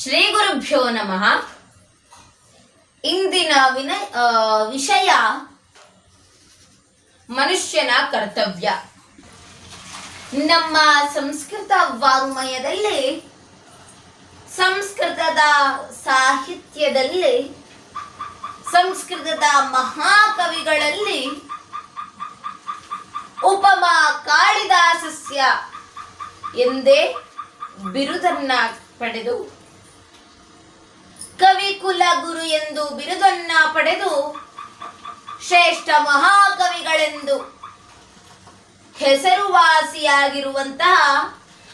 ಶ್ರೀ ಗುರುಭ್ಯೋ ನಮಃ. ಇಂದಿನ ವಿನ ವಿಷಯ ಮನುಷ್ಯನ ಕರ್ತವ್ಯ. ನಮ್ಮ ಸಂಸ್ಕೃತ ವಾಂಗ್ಮಯದಲ್ಲಿ, ಸಂಸ್ಕೃತದ ಸಾಹಿತ್ಯದಲ್ಲಿ, ಸಂಸ್ಕೃತದ ಮಹಾಕವಿಗಳಲ್ಲಿ ಉಪಮ ಕಾಳಿದಾಸಸ್ಯ ಎಂದೇ ಬಿರುದನ್ನ ಪಡೆದು ಕವಿ ಕುಲ ಗುರು ಎಂದು ಬಿರುದನ್ನ ಪಡೆದು ಶ್ರೇಷ್ಠ ಮಹಾಕವಿಗಳೆಂದು ಹೆಸರುವಾಸಿಯಾಗಿರುವಂತಹ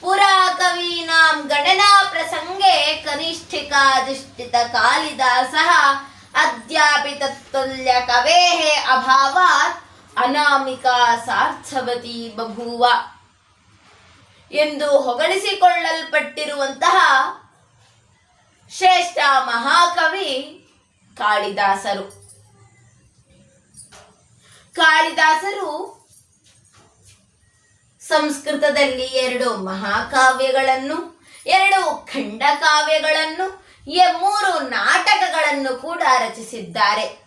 ಪುರಾ ಕವೀನಾಂ ಗಣನಾ ಪ್ರಸಂಗೆ ಕನಿಷ್ಠಿಕಾಧಿಷ್ಠಿತ ಕಾಳಿದಾಸ ಅದ್ಯಾಪಿ ತತ್ತುಲ್ಯ ಕವೇ ಅಭಾವಾತ್ ಅನಾಮಿಕಾ ಸಾರ್ಥವತಿ ಬಭೂವ. ಎಂದು ಹೊಗಳಿಸಿಕೊಳ್ಳಲ್ಪಟ್ಟಿರುವಂತಹ ಶ್ರೇಷ್ಠ ಮಹಾಕವಿ ಕಾಳಿದಾಸರು. ಕಾಳಿದಾಸರು ಸಂಸ್ಕೃತದಲ್ಲಿ ಎರಡು ಮಹಾಕಾವ್ಯಗಳನ್ನು, ಎರಡು ಖಂಡಕಾವ್ಯಗಳನ್ನು ಮೂರು ನಾಟಕಗಳನ್ನು ಕೂಡ ರಚಿಸಿದ್ದಾರೆ.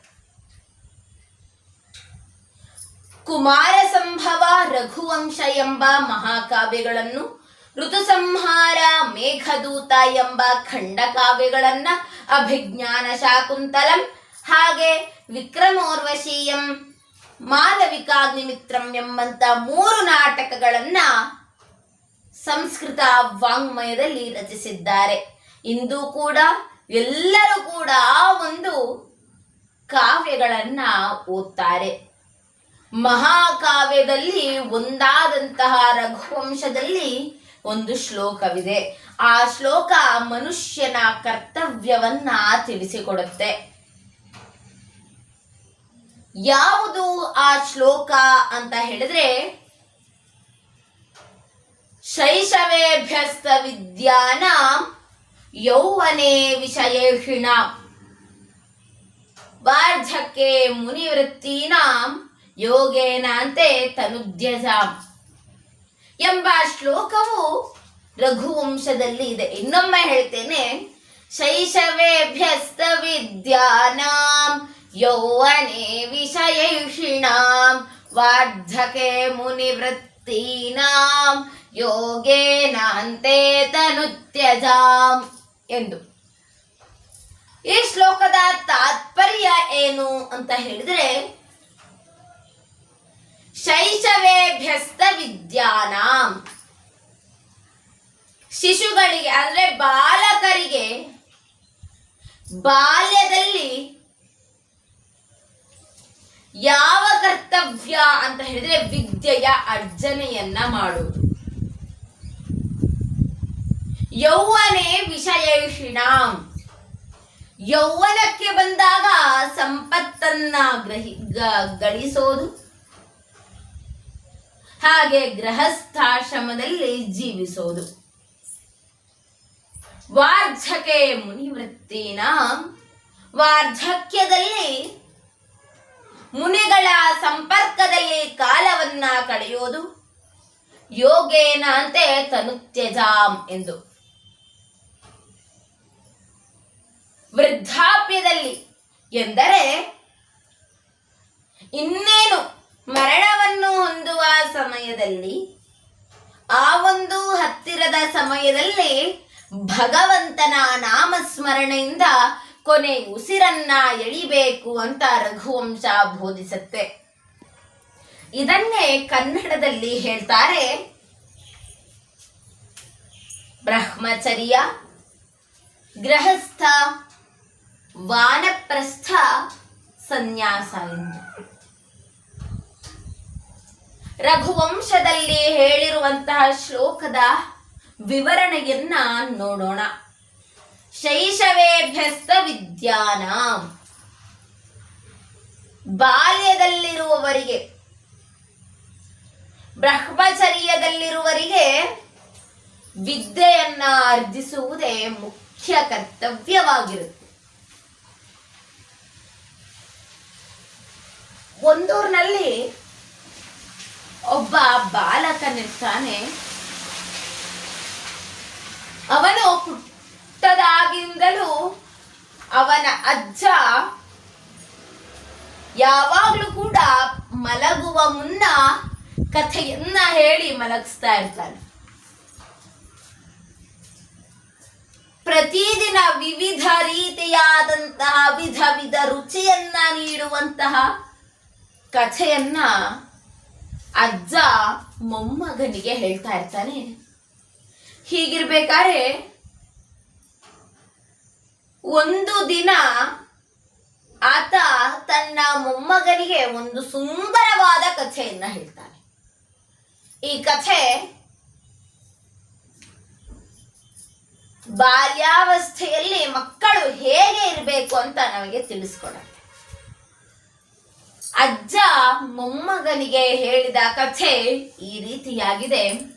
ಕುಮಾರ ಸಂಭವ ರಘುವಂಶ ಎಂಬ ಮಹಾಕಾವ್ಯಗಳನ್ನು ಋತುಸಂಹಾರ ಮೇಘದೂತ ಎಂಬ ಖಂಡಕಾವ್ಯಗಳನ್ನ ಅಭಿಜ್ಞಾನ ಶಾಕುಂತಲಂ, ಹಾಗೆ ವಿಕ್ರಮೋರ್ವಶೀಯಂ ಮಾಲವಿಕಾಗ್ನಿಮಿತ್ರಂ ಎಂಬಂತ ಮೂರು ನಾಟಕಗಳನ್ನ ಸಂಸ್ಕೃತ ವಾಂಗ್ಮಯದಲ್ಲಿ ರಚಿಸಿದ್ದಾರೆ. ಇಂದು ಕೂಡ ಎಲ್ಲರೂ ಕೂಡ ಆ ಒಂದು ಕಾವ್ಯಗಳನ್ನ ಓದ್ತಾರೆ. ಮಹಾಕಾವ್ಯದಲ್ಲಿ ಒಂದಾದಂತಹ ರಘುವಂಶದಲ್ಲಿ ಒಂದು ಶ್ಲೋಕವಿದೆ. ಆ ಶ್ಲೋಕ ಮನುಷ್ಯನ ಕರ್ತವ್ಯವನ್ನ ತಿಳಿಸಿಕೊಡುತ್ತೆ. ಯಾವುದು ಆ ಶ್ಲೋಕ ಅಂತ ಹೇಳಿದ್ರೆ ಶೈಶವೇಭ್ಯಸ್ತ ವಿದ್ಯಾನ ಯೌವನೆ ವಿಷಯೇಷಿಣ ವಾರ್ಧಕ್ಕೆ ಮುನಿವೃತ್ತೀನಾಂ ಯೋಗೇನಾಂತೆ ಎಂಬ ಶ್ಲೋಕವು ರಘುವಂಶದಲ್ಲಿ ಇದೆ. ಇನ್ನೊಮ್ಮೆ ಹೇಳ್ತೇನೆ. ಶೈಶವೇಭ್ಯಸ್ತ ವಿದ್ಯಾನಾಂ ಯೌವನೆ ವಿಷಯೈಷಿಣಾಂ ವಾರ್ಧಕೆ ಮುನಿವೃತ್ತೀನಾಂ ಯೋಗೇನಾಂತೆ ತನುತ್ಯಜಾಂ ಎಂದು. ಈ ಶ್ಲೋಕದ ತಾತ್ಪರ್ಯ ಏನು ಅಂತ ಹೇಳಿದ್ರೆ ಶೈಶವೇಭ್ಯಸ್ತ ವಿದ್ಯಾನಾಂ ಶಿಶುಗಳಿಗೆ, ಅಂದ್ರೆ ಬಾಲಕರಿಗೆ, ಬಾಲ್ಯದಲ್ಲಿ ಯಾವ ಕರ್ತವ್ಯ ಅಂತ ಹೇಳಿದ್ರೆ ವಿದ್ಯೆಯ ಅರ್ಜನೆಯನ್ನ ಮಾಡುವುದು. ಯೌವನೇ ವಿಷಯೇಷಿಣಾಂ. ಯೌವನಕ್ಕೆ ಬಂದಾಗ ಸಂಪತ್ತನ್ನ ಗ್ರಹಿ ಗಳಿಸೋದು. ಹಾಗೆ ಗೃಹಸ್ಥಾಶ್ರಮದಲ್ಲಿ ಜೀವಿಸೋದು ವಾರ್ಧಕೆ ಮುನಿವೃತ್ತಿನ ವಾರ್ಧಕ್ಯದಲ್ಲಿ ಮುನಿಗಳ ಸಂಪರ್ಕದಲ್ಲಿ ಕಾಲವನ್ನ ಕಳೆಯೋದು. ಯೋಗೇನ ಅಂತೆ ತನುತ್ಯಜಾಂ ಎಂದು. ವೃದ್ಧಾಪ್ಯದಲ್ಲಿ ಎಂದರೆ ಇನ್ನೇನು? ಮರಣವನ್ನು ಹೊಂದುವ ಸಮಯದಲ್ಲಿ, ಆ ಒಂದು ಹತ್ತಿರದ ಸಮಯದಲ್ಲಿ ಭಗವಂತನ ನಾಮಸ್ಮರಣೆಯಿಂದ ಕೊನೆ ಉಸಿರನ್ನ ಎಳಿಬೇಕು ಅಂತ ರಘುವಂಶ ಬೋಧಿಸುತ್ತೆ. ಇದನ್ನೇ ಕನ್ನಡದಲ್ಲಿ ಹೇಳ್ತಾರೆ ಬ್ರಹ್ಮಚರ್ಯ ಗೃಹಸ್ಥ ವಾನಪ್ರಸ್ಥ ಸನ್ಯಾಸ ಎಂದು. ರಘುವಂಶದಲ್ಲಿ ಹೇಳಿರುವಂತಹ ಶ್ಲೋಕದ ವಿವರಣೆಯನ್ನ ನೋಡೋಣ. ಶೈಶವೇಭ್ಯಸ್ತ ವಿದ್ಯಾನ. ಬಾಲ್ಯದಲ್ಲಿರುವವರಿಗೆ ಬ್ರಹ್ಮಚರ್ಯದಲ್ಲಿರುವವರಿಗೆ ವಿದ್ಯೆಯನ್ನ ಅರ್ಜಿಸುವುದೇ ಮುಖ್ಯ ಕರ್ತವ್ಯವಾಗಿರುತ್ತೆ. ಒಂದೂರಿನಲ್ಲಿ ಒಬ್ಬ ಬಾಲಕನಿರ್ತಾನೆ. ಅವನು ಪುಟ್ಟದಾಗಿಂದಲೂ ಅವನ ಅಜ್ಜ ಯಾವಾಗ್ಲೂ ಕೂಡ ಮಲಗುವ ಮುನ್ನ ಕಥೆಯನ್ನ ಹೇಳಿ ಮಲಗಿಸ್ತಾ ಇರ್ತಾನೆ. ಪ್ರತಿದಿನ ವಿವಿಧ ರೀತಿಯಾದಂತಹ ವಿಧ ವಿಧ ರುಚಿಯನ್ನ ನೀಡುವಂತಹ ಕಥೆಯನ್ನ ಅಜ್ಜ ಮೊಮ್ಮಗನಿಗೆ ಹೇಳ್ತಾ ಇರ್ತಾನೆ. ಹೀಗಿರ್ಬೇಕಾದ್ರೆ ಒಂದು ದಿನ ಆತ ತನ್ನ ಮೊಮ್ಮಗನಿಗೆ ಒಂದು ಸುಂದರವಾದ ಕಥೆಯನ್ನ ಹೇಳ್ತಾನೆ. ಈ ಕಥೆ ಬಾಲ್ಯಾವಸ್ಥೆಯಲ್ಲಿ ಮಕ್ಕಳು ಹೇಗೆ ಇರಬೇಕು ಅಂತ ನಮಗೆ ತಿಳಿಸ್ಕೊಡುತ್ತೆ. ಅಜ್ಜ ಮೊಮ್ಮಗನಿಗೆ ಹೇಳಿದ ಕಥೆ ಈ ರೀತಿಯಾಗಿದೆ.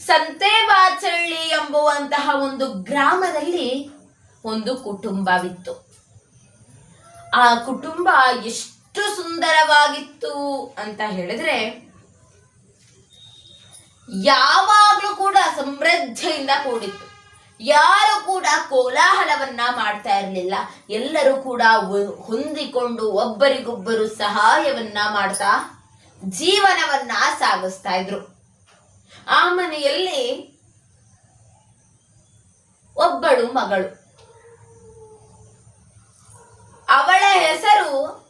ಸಂತೇಬಾಚಳ್ಳಿ ಎಂಬುವಂತಹ ಒಂದು ಗ್ರಾಮದಲ್ಲಿ ಒಂದು ಕುಟುಂಬವಿತ್ತು. ಆ ಕುಟುಂಬ ಎಷ್ಟು ಸುಂದರವಾಗಿತ್ತು ಅಂತ ಹೇಳಿದ್ರೆ, ಯಾವಾಗ್ಲೂ ಕೂಡ ಸಮೃದ್ಧಿಯಿಂದ ಕೂಡಿತ್ತು. ಯಾರು ಕೂಡ ಕೋಲಾಹಲವನ್ನ ಮಾಡ್ತಾ ಇರಲಿಲ್ಲ. ಎಲ್ಲರೂ ಕೂಡ ಹೊಂದಿಕೊಂಡು ಒಬ್ಬರಿಗೊಬ್ಬರು ಸಹಾಯವನ್ನ ಮಾಡ್ತಾ ಜೀವನವನ್ನ ಸಾಗಿಸ್ತಾ ಇದ್ರು. ಆ ಮನೆಯಲ್ಲಿ ಒಬ್ಬಳು ಮಗಳು. ಅವಳ ಹೆಸರು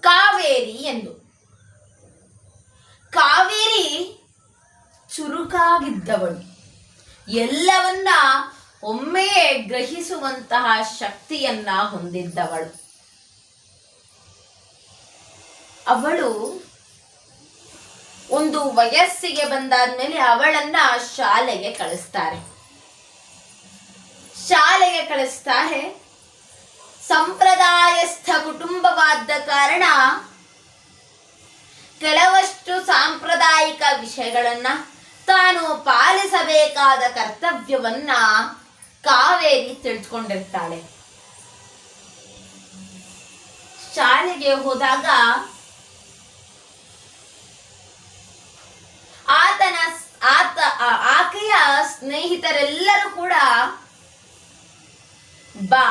ಕಾವೇರಿ ಎಂದು. ಕಾವೇರಿ ಚುರುಕಾಗಿದ್ದವಳು. ಎಲ್ಲವನ್ನ ಒಮ್ಮೆಯೇ ಗ್ರಹಿಸುವಂತಹ ಶಕ್ತಿಯನ್ನ ಹೊಂದಿದ್ದವಳು. ಅವಳು ಒಂದು ವಯಸ್ಸಿಗೆ ಬಂದಾದ ಮೇಲೆ ಅವಳನ್ನ ಶಾಲೆಗೆ ಕಳಿಸ್ತಾರೆ. ಶಾಲೆಗೆ ಕಳಿಸ್ತಾರೆ. ಸಂಪ್ರದಾಯಸ್ಥ ಕುಟುಂಬವಾದ ಕಾರಣ ಕೆಲವಷ್ಟು ಸಾಂಪ್ರದಾಯಿಕ ವಿಷಯಗಳನ್ನ ತಾನು ಪಾಲಿಸಬೇಕಾದ ಕರ್ತವ್ಯವನ್ನ ಕಾವೇರಿ ತಿಳಿದುಕೊಂಡಿರ್ತಾಳೆ ಶಾಲೆಗೆ ಹೋದಾಗ ಆತನ ಆತ ಆಕೆಯ ಸ್ನೇಹಿತರೆಲ್ಲರೂ ಕೂಡ ಬಾ,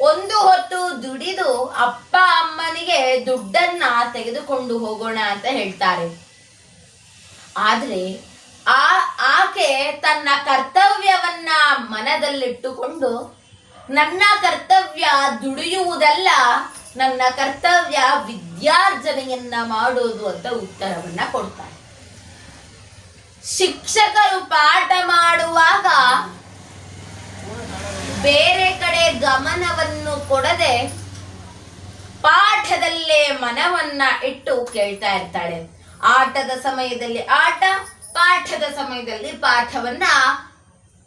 ಒಂದು ಹೊತ್ತು ದುಡಿದು ಅಪ್ಪ ಅಮ್ಮನಿಗೆ ದುಡ್ಡನ್ನ ತೆಗೆದುಕೊಂಡು ಹೋಗೋಣ ಅಂತ ಹೇಳ್ತಾರೆ. ಆದ್ರೆ ಆ ಆಕೆ ತನ್ನ ಕರ್ತವ್ಯವನ್ನ ಮನದಲ್ಲಿಟ್ಟುಕೊಂಡು ನನ್ನ ಕರ್ತವ್ಯ ದುಡಿಯುವುದಲ್ಲ, ನನ್ನ ಕರ್ತವ್ಯ ವಿದ್ಯಾರ್ಜನೆಯನ್ನ ಮಾಡೋದು ಅಂತ ಉತ್ತರವನ್ನ ಕೊಡ್ತಾರೆ ಶಿಕ್ಷಕರು ಪಾಠ ಮಾಡುವಾಗ ಬೇರೆ ಕಡೆ ಗಮನವನ್ನು ಕೊಡದೆ ಪಾಠದಲ್ಲೇ ಮನವನ್ನ ಇಟ್ಟು ಕೇಳ್ತಾ ಇರ್ತಾಳೆ. ಆಟದ ಸಮಯದಲ್ಲಿ ಆಟ ಪಾಠದ ಸಮಯದಲ್ಲಿ ಪಾಠವನ್ನ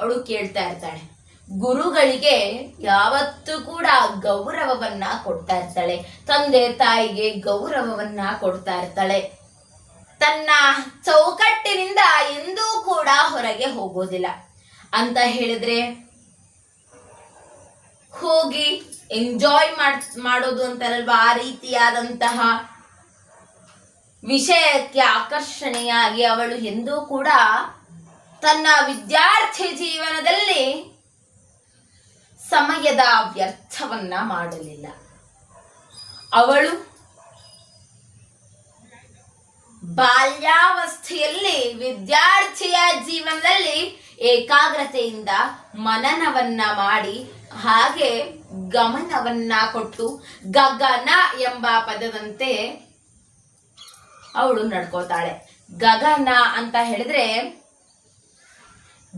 ಅವಳು ಕೇಳ್ತಾ ಇರ್ತಾಳೆ. ಗುರುಗಳಿಗೆ ಯಾವತ್ತೂ ಕೂಡ ಗೌರವವನ್ನ ಕೊಡ್ತಾ ಇರ್ತಾಳೆ. ತಂದೆ, ತಾಯಿಗೆ ಗೌರವವನ್ನ ಕೊಡ್ತಾ ಇರ್ತಾಳೆ. ತನ್ನ ಚೌಕಟ್ಟಿನಿಂದ ಎಂದೂ ಕೂಡ ಹೊರಗೆ ಹೋಗೋದಿಲ್ಲ. ಅಂತ ಹೇಳಿದ್ರೆ, ಹೋಗಿ ಎಂಜಾಯ್ ಮಾಡ್, ಮಾಡೋದು ಅಂತಾರಲ್ವಾ? ಆ ರೀತಿಯಾದಂತಹ ವಿಷಯಕ್ಕೆ ಆಕರ್ಷಣೆಯಾಗಿ ಅವಳು ಎಂದೂ ಕೂಡ ತನ್ನ ವಿದ್ಯಾರ್ಥಿ ಜೀವನದಲ್ಲಿ ಸಮಯದ ವ್ಯರ್ಥವನ್ನ ಮಾಡಲಿಲ್ಲ. ಅವಳು ಬಾಲ್ಯಾವಸ್ಥೆಯಲ್ಲಿ ವಿದ್ಯಾರ್ಥಿಯ ಜೀವನದಲ್ಲಿ ಏಕಾಗ್ರತೆಯಿಂದ ಮನನವನ್ನ ಮಾಡಿ ಹಾಗೆ ಗಮನವನ್ನ ಕೊಟ್ಟು ಗಗನ ಎಂಬ ಪದದಂತೆ ಅವಳು ನಡ್ಕೋತಾಳೆ. ಗಗನ ಅಂತ ಹೇಳಿದ್ರೆ,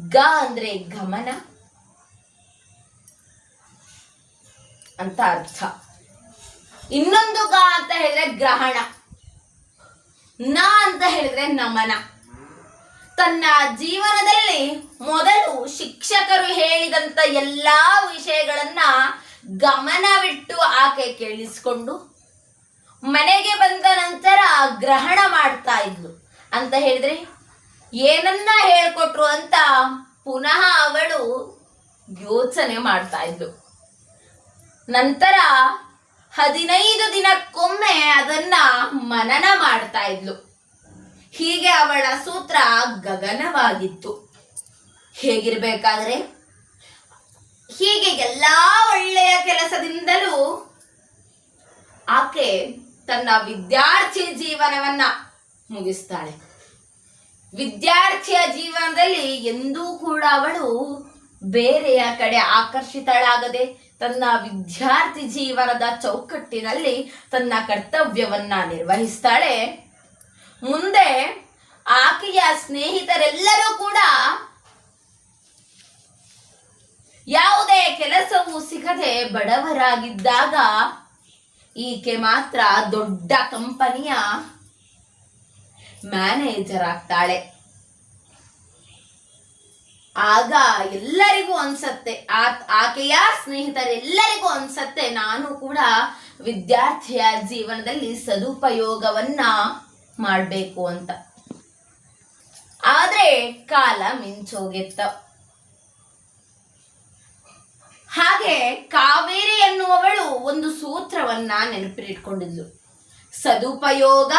ಗ ಅಂದ್ರೆ ಗಮನ ಅಂತ ಅರ್ಥ. ಇನ್ನೊಂದು ಗ ಅಂತ ಹೇಳಿದ್ರೆ ಗ್ರಹಣ. ನ ಅಂತ ಹೇಳಿದ್ರೆ ನಮನ. ತನ್ನ ಜೀವನದಲ್ಲಿ ಮೊದಲು ಶಿಕ್ಷಕರು ಹೇಳಿದಂತ ಎಲ್ಲಾ ವಿಷಯಗಳನ್ನ ಗಮನವಿಟ್ಟು ಆಕೆ ಕೇಳಿಸ್ಕೊಂಡು ಮನೆಗೆ ಬಂದ ನಂತರ ಗ್ರಹಣ ಮಾಡ್ತಾ ಇದ್ಲು. ಅಂತ ಹೇಳಿದ್ರೆ, ಏನನ್ನ ಹೇಳ್ಕೊಟ್ರು ಅಂತ ಪುನಃ ಅವಳು ಯೋಚನೆ ಮಾಡ್ತಾ ಇದ್ಲು. ನಂತರ ಹದಿನೈದು ದಿನಕ್ಕೊಮ್ಮೆ ಅದನ್ನ ಮನನ ಮಾಡ್ತಾ ಇದ್ಲು. ಹೀಗೆ ಅವಳ ಸೂತ್ರ ಗಗನವಾಗಿತ್ತು. ಹೇಗಿರ್ಬೇಕಾದ್ರೆ, ಹೀಗೆ ಎಲ್ಲಾ ಒಳ್ಳೆಯ ಕೆಲಸದಿಂದಲೂ ಆಕೆ ತನ್ನ ವಿದ್ಯಾರ್ಥಿ ಜೀವನವನ್ನ ಮುಗಿಸ್ತಾಳೆ. ವಿದ್ಯಾರ್ಥಿಯ ಜೀವನದಲ್ಲಿ ಎಂದೂ ಕೂಡ ಅವಳು ಬೇರೆಯ ಕಡೆ ಆಕರ್ಷಿತಳಾಗದೆ ತನ್ನ ವಿದ್ಯಾರ್ಥಿ ಜೀವನದ ಚೌಕಟ್ಟಿನಲ್ಲಿ ತನ್ನ ಕರ್ತವ್ಯವನ್ನ ನಿರ್ವಹಿಸ್ತಾಳೆ. ಮುಂದೆ ಆಕೆಯ ಸ್ನೇಹಿತರೆಲ್ಲರೂ ಕೂಡ ಯಾವುದೇ ಕೆಲಸವೂ ಸಿಗದೆ ಬಡವರಾಗಿದ್ದಾಗ ಈಕೆ ಮಾತ್ರ ದೊಡ್ಡ ಕಂಪನಿಯ ಮ್ಯಾನೇಜರ್ ಆಗ್ತಾಳೆ. ಆಗ ಎಲ್ಲರಿಗೂ ಅನ್ಸತ್ತೆ ಆ ಆಕೆಯ ಸ್ನೇಹಿತರೆಲ್ಲರಿಗೂ ಅನ್ಸತ್ತೆ, ನಾನು ಕೂಡ ವಿದ್ಯಾರ್ಥಿಯ ಜೀವನದಲ್ಲಿ ಸದುಪಯೋಗವನ್ನ ಮಾಡಬೇಕು ಅಂತ. ಆದ್ರೆ ಕಾಲ ಮಿಂಚೋಗಿತ್ತ. ಹಾಗೆ ಕಾವೇರಿ ಎನ್ನುವವಳು ಒಂದು ಸೂತ್ರವನ್ನ ನೆನಪಿಟ್ಕೊಂಡಿದ್ಲು ಸದುಪಯೋಗ,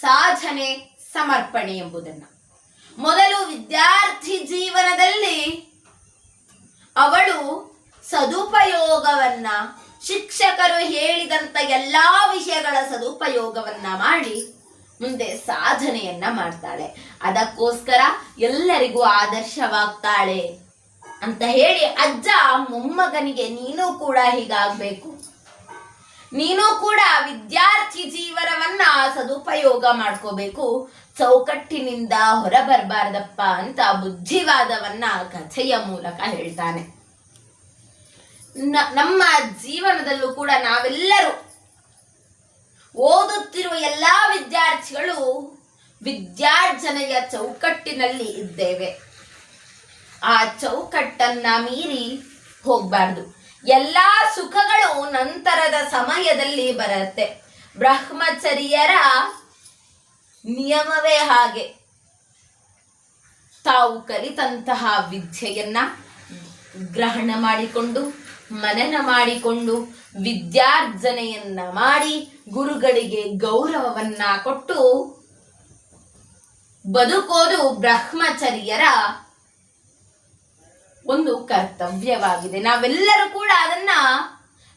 ಸಾಧನೆ, ಸಮರ್ಪಣೆ ಎಂಬುದನ್ನ. ಮೊದಲು ವಿದ್ಯಾರ್ಥಿ ಜೀವನದಲ್ಲಿ ಅವಳು ಸದುಪಯೋಗವನ್ನ ಶಿಕ್ಷಕರು ಹೇಳಿದಂತ ಎಲ್ಲಾ ವಿಷಯಗಳ ಸದುಪಯೋಗವನ್ನ ಮಾಡಿ ಮುಂದೆ ಸಾಧನೆಯನ್ನ ಮಾಡ್ತಾಳೆ. ಅದಕ್ಕೋಸ್ಕರ ಎಲ್ಲರಿಗೂ ಆದರ್ಶವಾಗ್ತಾಳೆ. ಅಂತ ಹೇಳಿ ಅಜ್ಜ ಮೊಮ್ಮಗನಿಗೆ, ನೀನು ಕೂಡ ಹೀಗಾಗಬೇಕು. ನೀನು ಕೂಡ ವಿದ್ಯಾರ್ಥಿ ಜೀವನವನ್ನ ಸದುಪಯೋಗ ಮಾಡ್ಕೋಬೇಕು. ಚೌಕಟ್ಟಿನಿಂದ ಹೊರಬರಬಾರ್ದಪ್ಪ ಅಂತ ಬುದ್ಧಿವಾದವನ್ನ ಕಥೆಯ ಮೂಲಕ ಹೇಳ್ತಾನೆ. ನಮ್ಮ ಜೀವನದಲ್ಲೂ ಕೂಡ ನಾವೆಲ್ಲರೂ ಓದುತ್ತಿರುವ ಎಲ್ಲಾ ವಿದ್ಯಾರ್ಥಿಗಳು ವಿದ್ಯಾರ್ಜನೆಯ ಚೌಕಟ್ಟಿನಲ್ಲಿ ಇದ್ದೇವೆ. ಆ ಚೌಕಟ್ಟನ್ನ ಮೀರಿ ಹೋಗ್ಬಾರ್ದು. ಎಲ್ಲಾ ಸುಖಗಳು ನಂತರದ ಸಮಯದಲ್ಲಿ ಬರುತ್ತೆ. ಬ್ರಹ್ಮಚರ್ಯರ ನಿಯಮವೇ ಹಾಗೆ. ತಾವು ಕಲಿತಂತಹ ವಿದ್ಯೆಯನ್ನ ಗ್ರಹಣ ಮಾಡಿಕೊಂಡು, ಮನನ ಮಾಡಿಕೊಂಡು, ವಿದ್ಯಾರ್ಜನೆಯನ್ನ ಮಾಡಿ, ಗುರುಗಳಿಗೆ ಗೌರವವನ್ನ ಕೊಟ್ಟು ಬದುಕೋದು ಬ್ರಹ್ಮಚರ್ಯರ ಒಂದು ಕರ್ತವ್ಯವಾಗಿದೆ. ನಾವೆಲ್ಲರೂ ಕೂಡ ಅದನ್ನ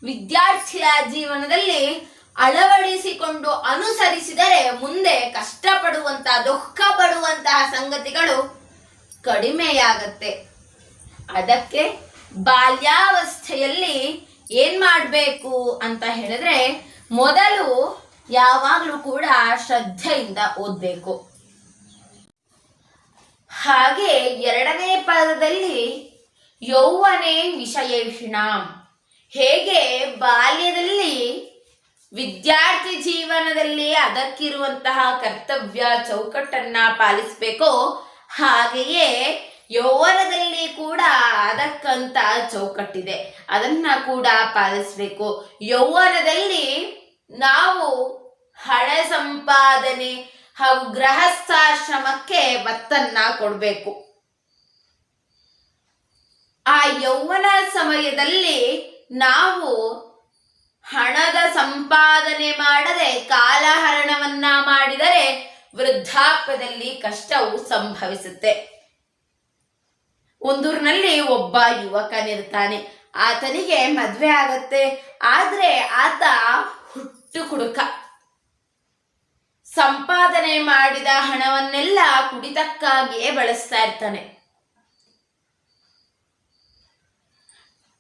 ವಿದ್ಯಾರ್ಥಿಯ ಜೀವನದಲ್ಲಿ ಅಳವಡಿಸಿಕೊಂಡು ಅನುಸರಿಸಿದರೆ ಮುಂದೆ ಕಷ್ಟಪಡುವಂತಹ ದುಃಖ ಪಡುವಂತಹ ಸಂಗತಿಗಳು ಕಡಿಮೆಯಾಗತ್ತೆ. ಅದಕ್ಕೆ ಬಾಲ್ಯಾವಸ್ಥೆಯಲ್ಲಿ ಏನ್ ಮಾಡಬೇಕು ಅಂತ ಹೇಳಿದ್ರೆ ಮೊದಲು ಯಾವಾಗಲೂ ಕೂಡ ಶ್ರದ್ಧೆಯಿಂದ ಓದಬೇಕು. ಹಾಗೆ ಎರಡನೇ ಪದದಲ್ಲಿ ಯೌವನೇ ವಿಷಯೇಷಿಣ. ಹೇಗೆ ಬಾಲ್ಯದಲ್ಲಿ ವಿದ್ಯಾರ್ಥಿ ಜೀವನದಲ್ಲಿ ಅದಕ್ಕಿರುವಂತಹ ಕರ್ತವ್ಯ ಚೌಕಟ್ಟನ್ನ ಪಾಲಿಸಬೇಕೋ ಹಾಗೆಯೇ ಯೌವನದಲ್ಲಿ ಕೂಡ ಅದಕ್ಕಂತ ಚೌಕಟ್ಟಿದೆ. ಅದನ್ನ ಕೂಡ ಪಾಲಿಸಬೇಕು. ಯೌವನದಲ್ಲಿ ನಾವು ಹಣ ಸಂಪಾದನೆ ಹಾಗೂ ಗೃಹಸ್ಥಾಶ್ರಮಕ್ಕೆ ಒತ್ತನ್ನ ಕೊಡಬೇಕು. ಆ ಯೌವನ ಸಮಯದಲ್ಲಿ ನಾವು ಹಣದ ಸಂಪಾದನೆ ಮಾಡದೆ ಕಾಲಹರಣವನ್ನ ಮಾಡಿದರೆ ವೃದ್ಧಾಪ್ಯದಲ್ಲಿ ಕಷ್ಟವು ಸಂಭವಿಸುತ್ತೆ. ಒಂದೂರಿನಲ್ಲಿ ಒಬ್ಬ ಯುವಕನಿರ್ತಾನೆ. ಆತನಿಗೆ ಮದ್ವೆ ಆಗತ್ತೆ. ಆದ್ರೆ ಆತ ಹುಟ್ಟು ಕುಡುಕ ಸಂಪಾದನೆ ಮಾಡಿದ ಹಣವನ್ನೆಲ್ಲ ಕುಡಿತಕ್ಕಾಗಿಯೇ ಬಳಸ್ತಾ ಇರ್ತಾನೆ.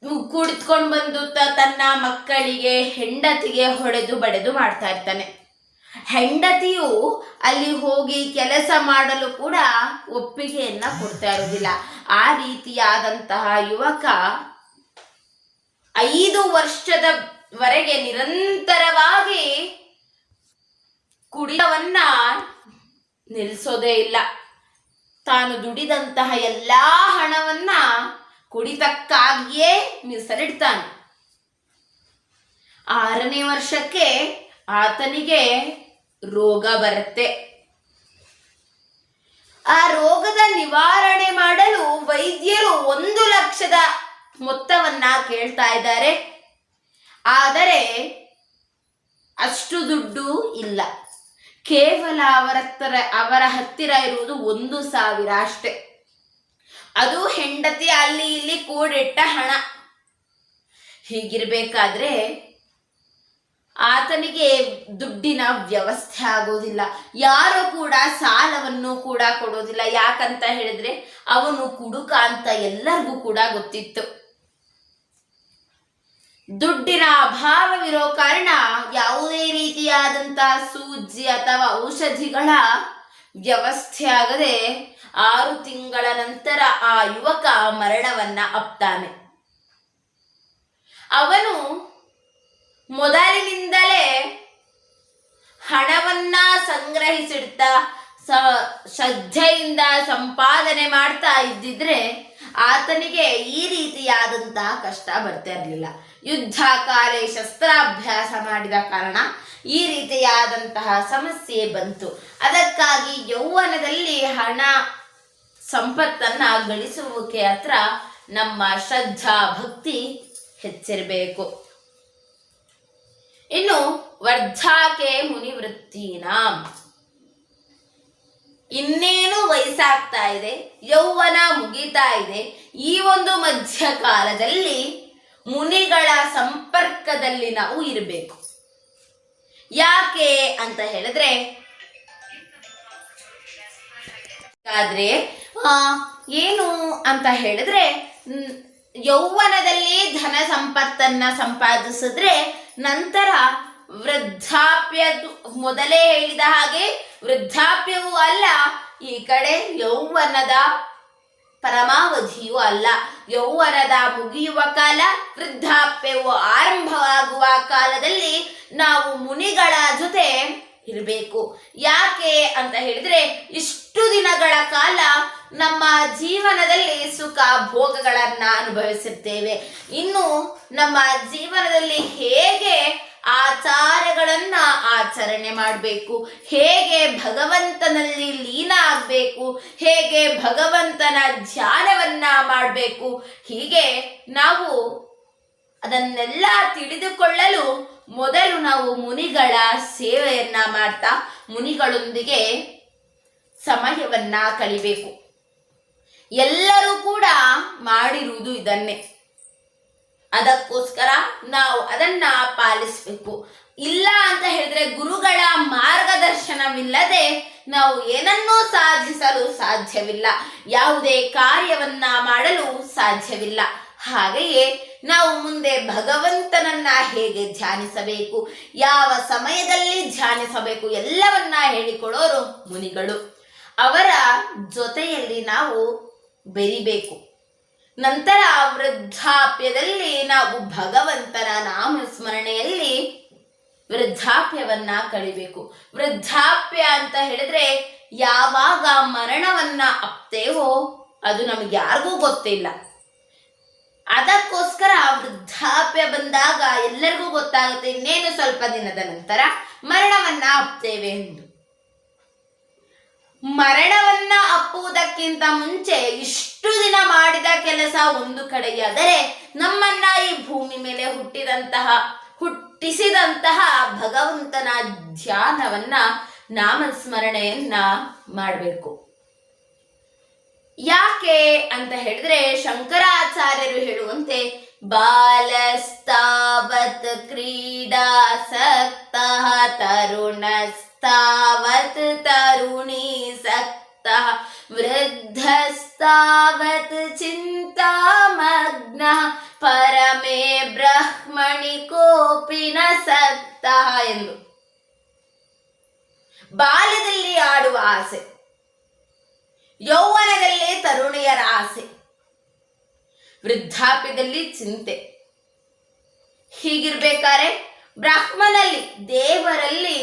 ಕುಡಿದ್ಕೊಂಡು ಬಂದು ತನ್ನ ಮಕ್ಕಳಿಗೆ, ಹೆಂಡತಿಗೆ ಹೊಡೆದು ಬಡೆದು ಮಾಡ್ತಾ ಇರ್ತಾನೆ. ಹೆಂಡತಿಯು ಅಲ್ಲಿ ಹೋಗಿ ಕೆಲಸ ಮಾಡಲು ಕೂಡ ಒಪ್ಪಿಗೆಯನ್ನ ಕೊಡ್ತಾ ಇರೋದಿಲ್ಲ ಆ ರೀತಿಯಾದಂತಹ ಯುವಕ ಐದು ವರ್ಷದವರೆಗೆ ನಿರಂತರವಾಗಿ ಕುಡಿತವನ್ನ ನಿಲ್ಲಿಸೋದೇ ಇಲ್ಲ. ತಾನು ದುಡಿದಂತಹ ಎಲ್ಲಾ ಹಣವನ್ನ ಕುಡಿತಕ್ಕಾಗಿಯೇ ಮೀಸಲಿಡ್ತಾನೆ ಆರನೇ ವರ್ಷಕ್ಕೆ ಆತನಿಗೆ ರೋಗ ಬರುತ್ತೆ. ಆ ರೋಗದ ನಿವಾರಣೆ ಮಾಡಲು ವೈದ್ಯರು ಒಂದು ಲಕ್ಷದ ಮೊತ್ತವನ್ನ ಕೇಳ್ತಾ ಇದ್ದಾರೆ. ಆದರೆ ಅಷ್ಟು ದುಡ್ಡು ಇಲ್ಲ. ಕೇವಲ ಅವರ ಅವರ ಹತ್ತಿರ ಇರುವುದು ಒಂದು ಸಾವಿರ ಅಷ್ಟೆ. ಅದು ಹೆಂಡತಿ ಅಲ್ಲಿ ಇಲ್ಲಿ ಕೂಡಿಟ್ಟ ಹಣ. ಹೀಗಿರ್ಬೇಕಾದ್ರೆ ಆತನಿಗೆ ದುಡ್ಡಿನ ವ್ಯವಸ್ಥೆ ಆಗೋದಿಲ್ಲ. ಯಾರು ಕೂಡ ಸಾಲವನ್ನು ಕೂಡ ಕೊಡೋದಿಲ್ಲ. ಯಾಕಂತ ಹೇಳಿದ್ರೆ ಅವನು ಕುಡುಕ ಅಂತ ಎಲ್ಲರಿಗೂ ಕೂಡ ಗೊತ್ತಿತ್ತು. ದುಡ್ಡಿನ ಅಭಾವವಿರೋ ಕಾರಣ ಯಾವುದೇ ರೀತಿಯಾದಂತಹ ಸೂಜಿ ಅಥವಾ ಔಷಧಿಗಳ ವ್ಯವಸ್ಥೆ ಆಗದೆ ಆರು ತಿಂಗಳ ನಂತರ ಆ ಯುವಕ ಮರಣವನ್ನ ಅಪ್ತಾನೆ. ಅವನು ಮೊದಲಿನಿಂದಲೇ ಹಣವನ್ನ ಸಂಗ್ರಹಿಸಿಡ್ತಾ ಸ, ಶ್ರದ್ಧೆಯಿಂದ ಸಂಪಾದನೆ ಮಾಡ್ತಾ ಇದ್ದಿದ್ರೆ ಆತನಿಗೆ ಈ ರೀತಿಯಾದಂತಹ ಕಷ್ಟ ಬರ್ತಾ ಇರಲಿಲ್ಲ. ಯುದ್ಧ, ಕಾಲೇ ಶಸ್ತ್ರಾಭ್ಯಾಸ ಮಾಡಿದ ಕಾರಣ ಈ ರೀತಿಯಾದಂತಹ ಸಮಸ್ಯೆ ಬಂತು. ಅದಕ್ಕಾಗಿ ಯೌವನದಲ್ಲಿ ಹಣ ಸಂಪತ್ತನ್ನ ಗಳಿಸುವಿಕೆ ಹತ್ರ ನಮ್ಮ ಶ್ರದ್ಧಾ ಭಕ್ತಿ ಹೆಚ್ಚಿರಬೇಕು. ಇನ್ನು ವರ್ಧಾಕೆ ಮುನಿವೃತ್ತಿನಾಂ. ಇನ್ನೇನು ವಯಸ್ಸಾಗ್ತಾ ಇದೆ, ಯೌವನ ಮುಗಿತಾ ಇದೆ, ಈ ಒಂದು ಮಧ್ಯಕಾಲದಲ್ಲಿ ಮುನಿಗಳ ಸಂಪರ್ಕದಲ್ಲಿ ನಾವು ಇರಬೇಕು. ಯಾಕೆ ಅಂತ ಹೇಳಿದ್ರೆ ಆದ್ರೆ ಏನು ಅಂತ ಹೇಳಿದ್ರೆ ಯೌವನದಲ್ಲಿ ಧನ ಸಂಪತ್ತನ್ನ ಸಂಪಾದಿಸಿದ್ರೆ ನಂತರ ವೃದ್ಧಾಪ್ಯ ಮೊದಲೇ ಹೇಳಿದ ಹಾಗೆ ವೃದ್ಧಾಪ್ಯವೂ ಅಲ್ಲ, ಈ ಕಡೆ ಯೌವನದ ಪರಮಾವಧಿಯೂ ಅಲ್ಲ. ಯೌವನದ ಮುಗಿಯುವ ಕಾಲ, ವೃದ್ಧಾಪ್ಯವು ಆರಂಭವಾಗುವ ಕಾಲದಲ್ಲಿ ನಾವು ಮುನಿಗಳ ಜೊತೆ ಇರಬೇಕು. ಯಾಕೆ ಅಂತ ಹೇಳಿದ್ರೆ, ಇಷ್ಟು ದಿನಗಳ ಕಾಲ ನಮ್ಮ ಜೀವನದಲ್ಲಿ ಸುಖ ಭೋಗಗಳನ್ನ ಅನುಭವಿಸುತ್ತೇವೆ ಇನ್ನು ನಮ್ಮ ಜೀವನದಲ್ಲಿ ಹೇಗೆ ಆಚಾರಗಳನ್ನ ಆಚರಣೆ ಮಾಡಬೇಕು, ಹೇಗೆ ಭಗವಂತನಲ್ಲಿ ಲೀನ ಆಗಬೇಕು, ಹೇಗೆ ಭಗವಂತನ ಧ್ಯಾನವನ್ನ ಮಾಡಬೇಕು, ಹೀಗೆ ನಾವು ಅದನ್ನೆಲ್ಲ ತಿಳಿದುಕೊಳ್ಳಲು ಮೊದಲು ನಾವು ಮುನಿಗಳ ಸೇವೆಯನ್ನ ಮಾಡ್ತಾ ಮುನಿಗಳೊಂದಿಗೆ ಸಮಯವನ್ನ ಕಳಿಬೇಕು ಎಲ್ಲರೂ ಕೂಡ ಮಾಡಿರುವುದು ಇದನ್ನೇ. ಅದಕ್ಕೋಸ್ಕರ ನಾವು ಅದನ್ನ ಪಾಲಿಸಬೇಕು. ಇಲ್ಲ ಅಂತ ಹೇಳಿದ್ರೆ ಗುರುಗಳ ಮಾರ್ಗದರ್ಶನವಿಲ್ಲದೆ ನಾವು ಏನನ್ನೂ ಸಾಧಿಸಲು ಸಾಧ್ಯವಿಲ್ಲ. ಯಾವುದೇ ಕಾರ್ಯವನ್ನ ಮಾಡಲು ಸಾಧ್ಯವಿಲ್ಲ. ಹಾಗೆಯೇ ನಾವು ಮುಂದೆ ಭಗವಂತನನ್ನ ಹೇಗೆ ಧ್ಯಾನಿಸಬೇಕು, ಯಾವ ಸಮಯದಲ್ಲಿ ಧ್ಯಾನಿಸಬೇಕು ಎಲ್ಲವನ್ನ ಹೇಳಿಕೊಡೋರು ಮುನಿಗಳು. ಅವರ ಜೊತೆಯಲ್ಲಿ ನಾವು ಬೆರಿಬೇಕು. ನಂತರ ವೃದ್ಧಾಪ್ಯದಲ್ಲಿ ನಾವು ಭಗವಂತನ ನಾಮಸ್ಮರಣೆಯಲ್ಲಿ ವೃದ್ಧಾಪ್ಯವನ್ನ ಕಳಿಬೇಕು ವೃದ್ಧಾಪ್ಯ ಅಂತ ಹೇಳಿದ್ರೆ ಯಾವಾಗ ಮರಣವನ್ನ ಅಪ್ತೇವೋ ಅದು ನಮ್ಗೆ ಯಾರಿಗೂ ಗೊತ್ತಿಲ್ಲ. ಅದಕ್ಕೋಸ್ಕರ ವೃದ್ಧಾಪ್ಯ ಬಂದಾಗ ಎಲ್ಲರಿಗೂ ಗೊತ್ತಾಗುತ್ತೆ ಇನ್ನೇನು ಸ್ವಲ್ಪ ದಿನದ ನಂತರ ಮರಣವನ್ನ ಅಪ್ತೇವೆ ಎಂದು. ಮರಣವನ್ನ ಅಪ್ಪುವುದಕ್ಕಿಂತ ಮುಂಚೆ ಇಷ್ಟು ದಿನ ಮಾಡಿದ ಕೆಲಸ ಒಂದು ಕಡೆಯಾದರೆ ನಮ್ಮನ್ನ ಈ ಭೂಮಿ ಮೇಲೆ ಹುಟ್ಟಿದಂತಹ, ಹುಟ್ಟಿಸಿದಂತಹ ಭಗವಂತನ ಧ್ಯಾನವನ್ನ ನಾಮಸ್ಮರಣೆಯನ್ನ ಮಾಡಬೇಕು. ಯಾಕೆ ಅಂತ ಹೇಳಿದ್ರೆ ಶಂಕರಾಚಾರ್ಯರು ಹೇಳುವಂತೆ ಬಾಲಸ್ತಾವತ್ ಕ್ರೀಡಾಸಕ್ತ ತರುಣಸ್ತಾವತ್ ತರುಣಿ ಸಕ್ತ, ವೃದ್ಧಸ್ತಾವತ್, ಚಿಂತಾಮಗ್ನ, ಪರಮೇ ಬ್ರಹ್ಮಣಿ ಕೋಪಿನ ಸಕ್ತ ಎಂದು. ಬಾಲ್ಯದಲ್ಲಿ ಆಡುವ ಆಸೆ. ಯೌವನದಲ್ಲಿ ತರುಣಿಯರ ಆಸೆ ವೃದ್ಧಾಪ್ಯದಲ್ಲಿ ಚಿಂತೆ. ಹೀಗಿರ್ಬೇಕಾರೆ ಬ್ರಾಹ್ಮನಲ್ಲಿ ದೇವರಲ್ಲಿ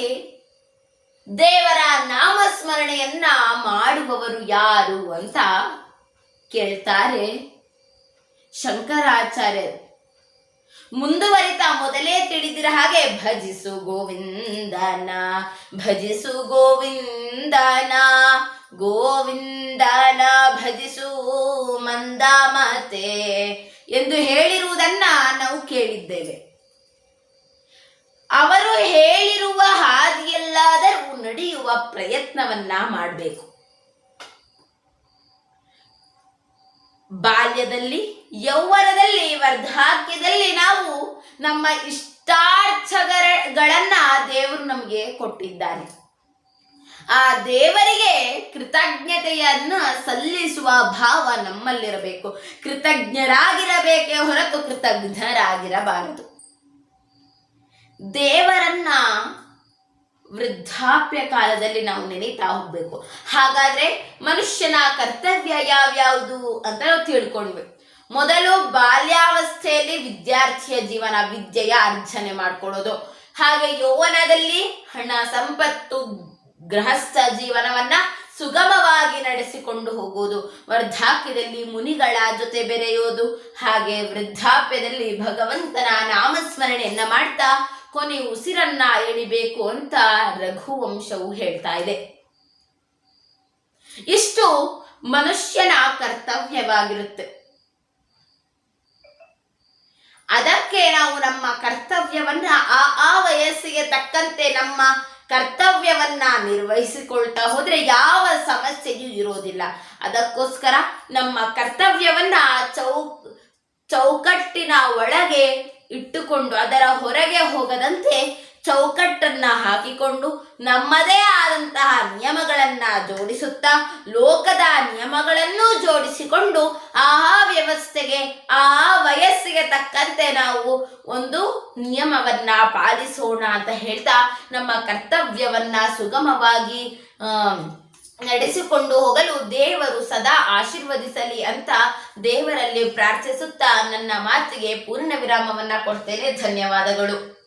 ದೇವರ ನಾಮಸ್ಮರಣೆಯನ್ನ ಮಾಡುವವರು ಯಾರು ಅಂತ ಕೇಳ್ತಾರೆ ಶಂಕರಾಚಾರ್ಯರು. ಮುಂದುವರಿತಾ ಮೊದಲೇ ತಿಳಿದಿರ ಹಾಗೆ ಭಜಿಸು ಗೋವಿಂದನ ಭಜಿಸು ಗೋವಿಂದನ. ಗೋವಿಂದನ ಭಜಿಸು ಮಂದಾಮತೆ ಎಂದು ಹೇಳಿರುವುದನ್ನ ನಾವು ಕೇಳಿದ್ದೇವೆ. ಅವರು ಹೇಳಿರುವ ಹಾದಿಯಲ್ಲಾದರೂ ನಡೆಯುವ ಪ್ರಯತ್ನವನ್ನ ಮಾಡಬೇಕು. ಬಾಲ್ಯದಲ್ಲಿ, ಯೌವನದಲ್ಲಿ, ವರ್ಧಾಕ್ಯದಲ್ಲಿ ನಾವು ನಮ್ಮ ಇಷ್ಟಾರ್ಥಗಳನ್ನ ದೇವರು ನಮಗೆ ಕೊಟ್ಟಿದ್ದಾನೆ ಆ ದೇವರಿಗೆ ಕೃತಜ್ಞತೆಯನ್ನು ಸಲ್ಲಿಸುವ ಭಾವ ನಮ್ಮಲ್ಲಿರಬೇಕು. ಕೃತಜ್ಞರಾಗಿರಬೇಕೇ ಹೊರತು ಕೃತಜ್ಞರಾಗಿರಬಾರದು. ದೇವರನ್ನ ವೃದ್ಧಾಪ್ಯ ಕಾಲದಲ್ಲಿ ನಾವು ನೆನೀತಾ ಹೋಗ್ಬೇಕು. ಹಾಗಾದ್ರೆ ಮನುಷ್ಯನ ಕರ್ತವ್ಯ ಯಾವ್ಯಾವುದು ಅಂತ ನಾವು ತಿಳ್ಕೊಂಡ್ಬೇಕು ಮೊದಲು ಬಾಲ್ಯಾವಸ್ಥೆಯಲ್ಲಿ ವಿದ್ಯಾರ್ಥಿಯ ಜೀವನ, ವಿದ್ಯೆಯ ಅರ್ಜನೆ ಮಾಡ್ಕೊಳ್ಳೋದು. ಹಾಗೆ ಯೌವನದಲ್ಲಿ ಹಣ, ಸಂಪತ್ತು ಗೃಹಸ್ಥ ಜೀವನವನ್ನ ಸುಗಮವಾಗಿ ನಡೆಸಿಕೊಂಡು ಹೋಗುವುದು. ವರ್ಧಾಕ್ಯದಲ್ಲಿ ಮುನಿಗಳ ಜೊತೆ ಬೆರೆಯೋದು. ಹಾಗೆ ವೃದ್ಧಾಪ್ಯದಲ್ಲಿ ಭಗವಂತನ ನಾಮಸ್ಮರಣೆಯನ್ನ ಮಾಡ್ತಾ ಕೊನೆ ಉಸಿರನ್ನ ಎಳಿಬೇಕು ಅಂತ ರಘುವಂಶವು ಹೇಳ್ತಾ ಇದೆ. ಇಷ್ಟು ಮನುಷ್ಯನ ಕರ್ತವ್ಯವಾಗಿರುತ್ತೆ. ಅದಕ್ಕೆ ನಾವು ನಮ್ಮ ಕರ್ತವ್ಯವನ್ನ ಆ ಆ ವಯಸ್ಸಿಗೆ ತಕ್ಕಂತೆ ನಮ್ಮ ಕರ್ತವ್ಯವನ್ನ ನಿರ್ವಹಿಸಿಕೊಳ್ತಾ ಹೋದ್ರೆ ಯಾವ ಸಮಸ್ಯೆಯೂ ಇರೋದಿಲ್ಲ. ಅದಕ್ಕೋಸ್ಕರ ನಮ್ಮ ಕರ್ತವ್ಯವನ್ನ ಚೌ, ಚೌಕಟ್ಟಿನ ಒಳಗೆ ಇಟ್ಟುಕೊಂಡು ಅದರ ಹೊರಗೆ ಹೋಗದಂತೆ ಚೌಕಟ್ಟನ್ನ ಹಾಕಿಕೊಂಡು ನಮ್ಮದೇ ಆದಂತಹ ನಿಯಮಗಳನ್ನ ಜೋಡಿಸುತ್ತಾ, ಲೋಕದ ನಿಯಮಗಳನ್ನು ಜೋಡಿಸಿಕೊಂಡು ಆ ವ್ಯವಸ್ಥೆಗೆ, ಆ ವಯಸ್ಸಿಗೆ ತಕ್ಕಂತೆ ನಾವು ಒಂದು ನಿಯಮವನ್ನ ಪಾಲಿಸೋಣ ಅಂತ ಹೇಳ್ತಾ ನಮ್ಮ ಕರ್ತವ್ಯವನ್ನ ಸುಗಮವಾಗಿ ನಡೆಸಿಕೊಂಡು ಹೋಗಲು ದೇವರು ಸದಾ ಆಶೀರ್ವದಿಸಲಿ ಅಂತ ದೇವರಲ್ಲಿ ಪ್ರಾರ್ಥಿಸುತ್ತಾ ನನ್ನ ಮಾತಿಗೆ ಪೂರ್ಣ ವಿರಾಮವನ್ನ ಕೊಡ್ತೇನೆ. ಧನ್ಯವಾದಗಳು.